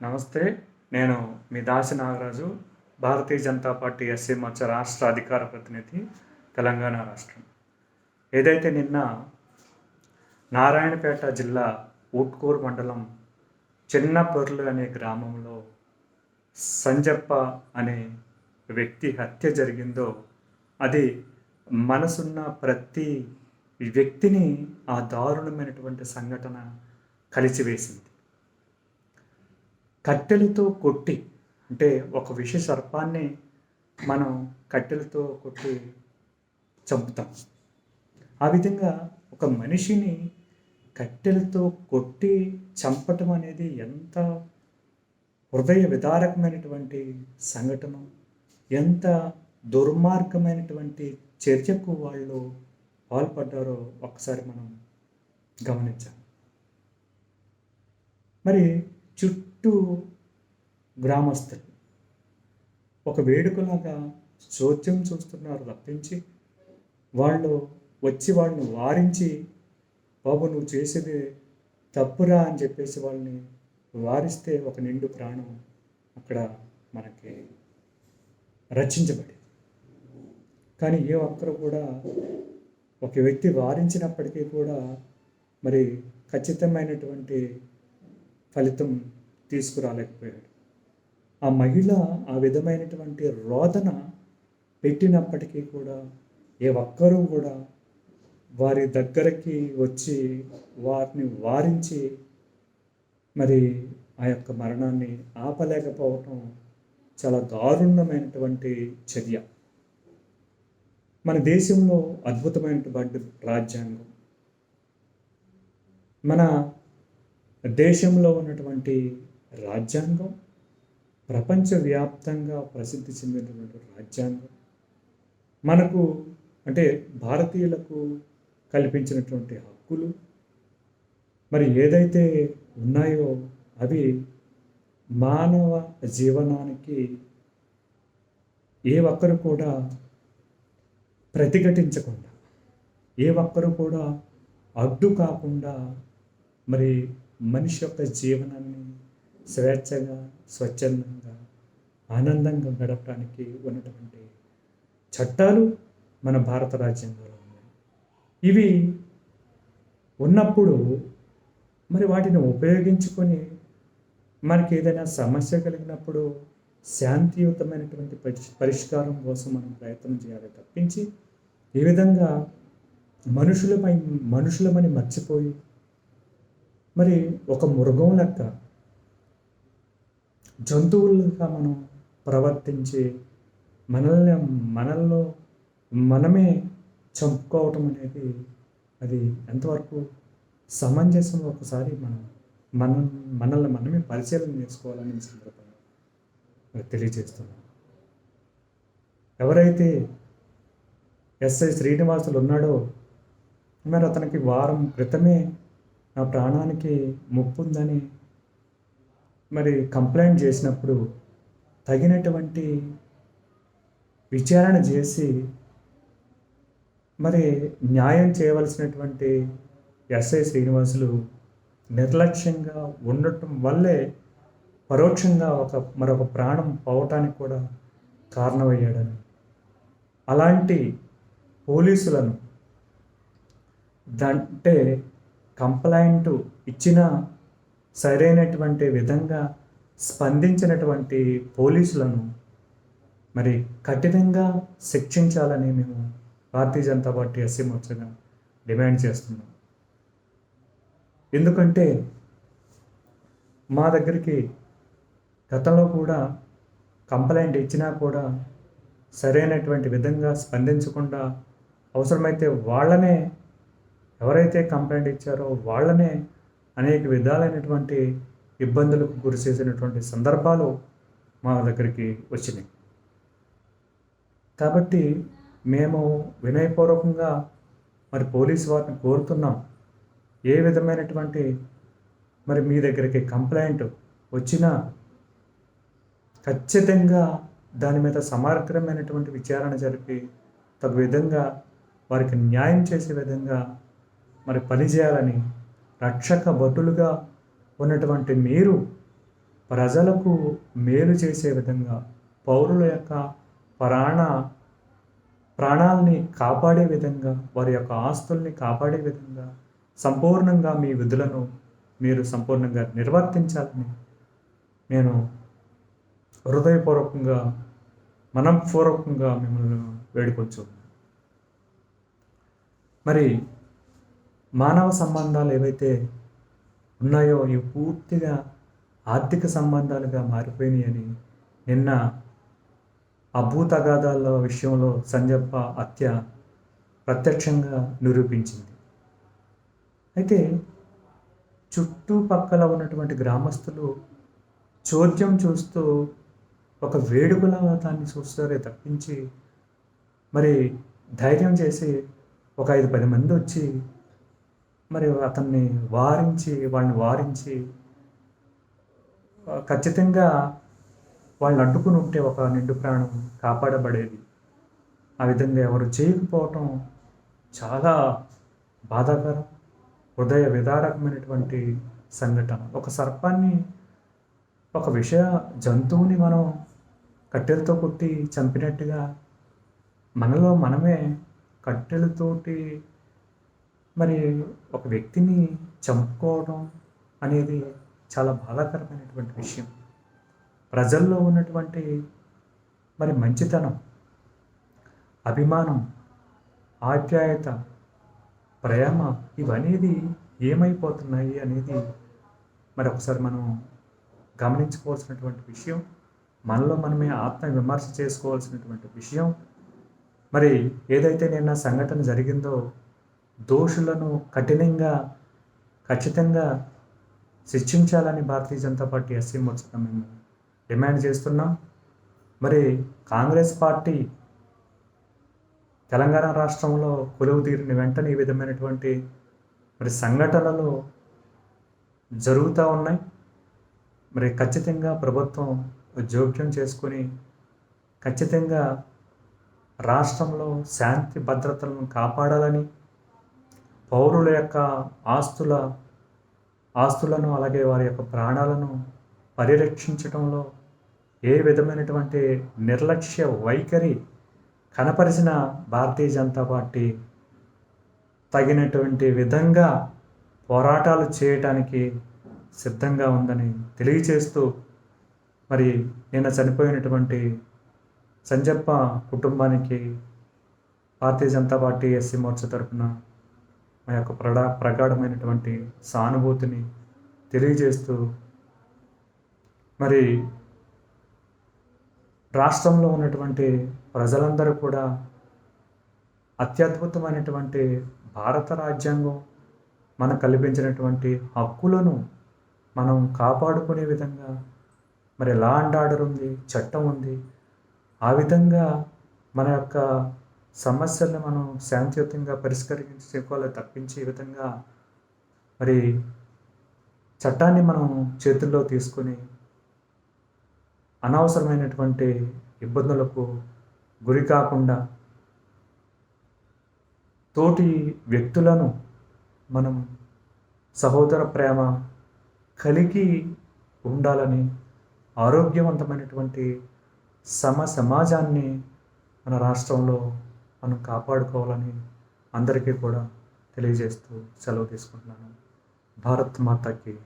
నమస్తే నేను మీ దాసి నాగరాజు భారతీయ జనతా పార్టీ ఎస్సీ మచ్చ రాష్ట్ర అధికార ప్రతినిధి తెలంగాణ రాష్ట్రం. ఏదైతే నిన్న నారాయణపేట జిల్లా ఊట్కూరు మండలం చిన్నపొర్లు అనే గ్రామంలో సంజప్ప అనే వ్యక్తి హత్య జరిగిందో అది మనసున్న ప్రతి వ్యక్తిని ఆ దారుణమైనటువంటి సంఘటన కలిసివేసింది. కట్టెలతో కొట్టి అంటే ఒక విష సర్పాన్ని మనం కట్టెలతో కొట్టి చంపుతాం. ఆ విధంగా ఒక మనిషిని కట్టెలతో కొట్టి చంపటం అనేది ఎంత హృదయ విదారకమైనటువంటి సంఘటన ఎంత దుర్మార్గమైనటువంటి చర్యకు వాళ్ళు పాల్పడ్డారో ఒకసారి మనం గమనించాం మరి చుట్టూ చుట్టూ గ్రామస్తులు. ఒక వేడుకలాగా చోద్యం చూస్తున్నారు తప్పించి వాళ్ళు వచ్చి వాళ్ళని వారించి బాబు నువ్వు చేసేది తప్పురా అని చెప్పేసి వాళ్ళని వారిస్తే ఒక నిండు ప్రాణం అక్కడ మనకి రచించబడింది కానీ ఏ ఒక్కరు కూడా ఒక వ్యక్తి వారించినప్పటికీ కూడా మరి ఖచ్చితమైనటువంటి ఫలితం తీసుకురాలేకపోయాడు. ఆ మహిళ ఆ విధమైనటువంటి రోదన పెట్టినప్పటికీ కూడా ఏ ఒక్కరూ కూడా వారి దగ్గరికి వచ్చి వారిని వారించి మరి ఆ యొక్క మరణాన్ని ఆపలేకపోవటం చాలా దారుణమైనటువంటి చర్య. మన దేశంలో అద్భుతమైనటువంటి రాజ్యాంగం. మన దేశంలో ఉన్నటువంటి రాజ్యాంగం ప్రపంచవ్యాప్తంగా ప్రసిద్ధి చెందినటువంటి రాజ్యాంగం. మనకు అంటే భారతీయులకు కల్పించినటువంటి హక్కులు మరి ఏదైతే ఉన్నాయో అవి మానవ జీవనానికి ఏ ఒక్కరు కూడా ప్రతిఘటించకుండా ఏ ఒక్కరు కూడా అడ్డు కాకుండా మరి మనిషి యొక్క జీవనాన్ని స్వేచ్ఛగా స్వచ్ఛందంగా ఆనందంగా గడపడానికి ఉన్నటువంటి చట్టాలు మన భారత రాజ్యాంగంలో ఉన్నాయి. ఇవి ఉన్నప్పుడు మరి వాటిని ఉపయోగించుకొని మనకి ఏదైనా సమస్య కలిగినప్పుడు శాంతియుతమైనటువంటి పరిష్ పరిష్కారం కోసం మనం ప్రయత్నం చేయాలి తప్పించి ఈ విధంగా మనుషులపై మనుషులమని మర్చిపోయి మరి ఒక మృగం లెక్క జంతువులుగా మనం ప్రవర్తించి మనల్ని మనల్లో మనమే చంపుకోవటం అనేది అది ఎంతవరకు సమంజసం ఒకసారి మనం మన మనల్ని మనమే పరిశీలన చేసుకోవాలని సందర్భంగా తెలియజేస్తున్నాం ఎవరైతే ఎస్ఐ శ్రీనివాసులు ఉన్నాడో మరి అతనికి వారం క్రితమే నా ప్రాణానికి ముప్పు ఉందని మరి కంప్లైంట్ చేసినప్పుడు తగినటువంటి విచారణ చేసి మరి న్యాయం చేయవలసినటువంటి ఎస్ఐ శ్రీనివాసులు నిర్లక్ష్యంగా ఉండటం వల్లే పరోక్షంగా ఒక మరొక ప్రాణం పోవటానికి కూడా కారణమయ్యాడని. అలాంటి పోలీసులను దంటే కంప్లైంట్ ఇచ్చిన సరైనటువంటి విధంగా స్పందించినటువంటి పోలీసులను మరి కఠినంగా శిక్షించాలని మేము భారతీయ జనతా పార్టీ ఎస్సీ మోర్చగా డిమాండ్ చేస్తున్నాం. ఎందుకంటే మా దగ్గరికి గతంలో కూడా కంప్లైంట్ ఇచ్చినా కూడా సరైనటువంటి విధంగా స్పందించకుండా అవసరమైతే వాళ్ళనే ఎవరైతే కంప్లైంట్ ఇచ్చారో వాళ్ళనే అనేక విధాలైనటువంటి ఇబ్బందులకు గురి చేసినటువంటి సందర్భాలు మా దగ్గరికి వచ్చినాయి. కాబట్టి మేము వినయపూర్వకంగా మరి పోలీసు వారిని కోరుతున్నాం. ఏ విధమైనటువంటి మరి మీ దగ్గరికి కంప్లైంట్ వచ్చినా ఖచ్చితంగా దాని మీద సమగ్రమైనటువంటి విచారణ జరిపి తగు విధంగా వారికి న్యాయం చేసే విధంగా మరి పనిచేయాలని రక్షక భటులుగా ఉన్నటువంటి మీరు ప్రజలకు మేలు చేసే విధంగా పౌరుల యొక్క ప్రాణ ప్రాణాలని కాపాడే విధంగా వారి యొక్క ఆస్తుల్ని కాపాడే విధంగా సంపూర్ణంగా మీ విధులను మీరు సంపూర్ణంగా నిర్వర్తించాలని నేను హృదయపూర్వకంగా మనపూర్వకంగా మిమ్మల్ని వేడుకొచ్చు మరి మానవ సంబంధాలు ఏవైతే ఉన్నాయో ఇవి పూర్తిగా ఆర్థిక సంబంధాలుగా మారిపోయినాయని నిన్న అభూతగాథాల విషయంలో సంజప్ప హత్య ప్రత్యక్షంగా నిరూపించింది. అయితే చుట్టుపక్కల ఉన్నటువంటి గ్రామస్తులు చోద్యం చూస్తూ ఒక వేడుకలా దాన్ని చూస్తారే తప్పించి మరి ధైర్యం చేసి ఒక ఐదు పది మంది వచ్చి మరి అతన్ని వారించి వాళ్ళని వారించి ఖచ్చితంగా వాళ్ళని అడ్డుకుని ఉంటే ఒక నిండు ప్రాణం కాపాడబడేది. ఆ విధంగా ఎవరు చేయకపోవటం చాలా బాధాకరం హృదయ విదారకమైనటువంటి సంఘటన. ఒక సర్పాన్ని ఒక విషయ జంతువుని మనం కట్టెలతో కొట్టి చంపినట్టుగా మనలో మనమే కట్టెలతోటి మరి ఒక వ్యక్తిని చంపుకోవడం అనేది చాలా బాధాకరమైనటువంటి విషయం. ప్రజల్లో ఉన్నటువంటి మరి మంచితనం అభిమానం ఆప్యాయత ప్రేమ ఇవనేది ఏమైపోతున్నాయి అనేది మరి ఒకసారి మనం గమనించుకోవాల్సినటువంటి విషయం మనలో మనమే ఆత్మ విమర్శ చేసుకోవాల్సినటువంటి విషయం. మరి ఏదైతే నిన్న సంఘటన జరిగిందో దోషులను కఠినంగా ఖచ్చితంగా శిక్షించాలని భారతీయ జనతా పార్టీ ఎస్సీ మోర్చగా మేము డిమాండ్ చేస్తున్నాం. మరి కాంగ్రెస్ పార్టీ తెలంగాణ రాష్ట్రంలో కొలువు తీరిన వెంటనే ఈ విధమైనటువంటి మరి సంఘటనలు జరుగుతూ ఉన్నాయి. మరి ఖచ్చితంగా ప్రభుత్వం జోక్యం చేసుకొని ఖచ్చితంగా రాష్ట్రంలో శాంతి భద్రతలను కాపాడాలని పౌరుల యొక్క ఆస్తుల ఆస్తులను అలాగే వారి యొక్క ప్రాణాలను పరిరక్షించడంలో ఏ విధమైనటువంటి నిర్లక్ష్య వైఖరి కనపరిచిన భారతీయ జనతా పార్టీ తగినటువంటి విధంగా పోరాటాలు చేయటానికి సిద్ధంగా ఉందని తెలియచేస్తూ మరి నిన్న చనిపోయినటువంటి సంజప్ప కుటుంబానికి భారతీయ జనతా పార్టీ ఎస్సీ మోర్చా తరఫున మా యొక్క ప్రడా ప్రగాఢమైనటువంటి సానుభూతిని తెలియజేస్తూ మరి రాష్ట్రంలో ఉన్నటువంటి ప్రజలందరూ కూడా అత్యద్భుతమైనటువంటి భారత రాజ్యాంగం మనకు కల్పించినటువంటి హక్కులను మనం కాపాడుకునే విధంగా మరి లా అండ్ ఆర్డర్ ఉంది చట్టం ఉంది. ఆ విధంగా మన యొక్క సమస్యల్ని మనం శాంతియుతంగా పరిష్కరించుకోవాలి తప్పించి ఈ విధంగా మరి చట్టాన్ని మనం చేతుల్లో తీసుకొని అనవసరమైనటువంటి ఇబ్బందులకు గురి కాకుండా తోటి వ్యక్తులను మనం సహోదర ప్రేమ కలిగి ఉండాలని ఆరోగ్యవంతమైనటువంటి సమ సమాజాన్ని మన రాష్ట్రంలో మనం కాపాడుకోవాలని అందరికీ కూడా తెలియజేస్తూ సెలవు తీసుకుంటున్నాను. భారత్ మాతకి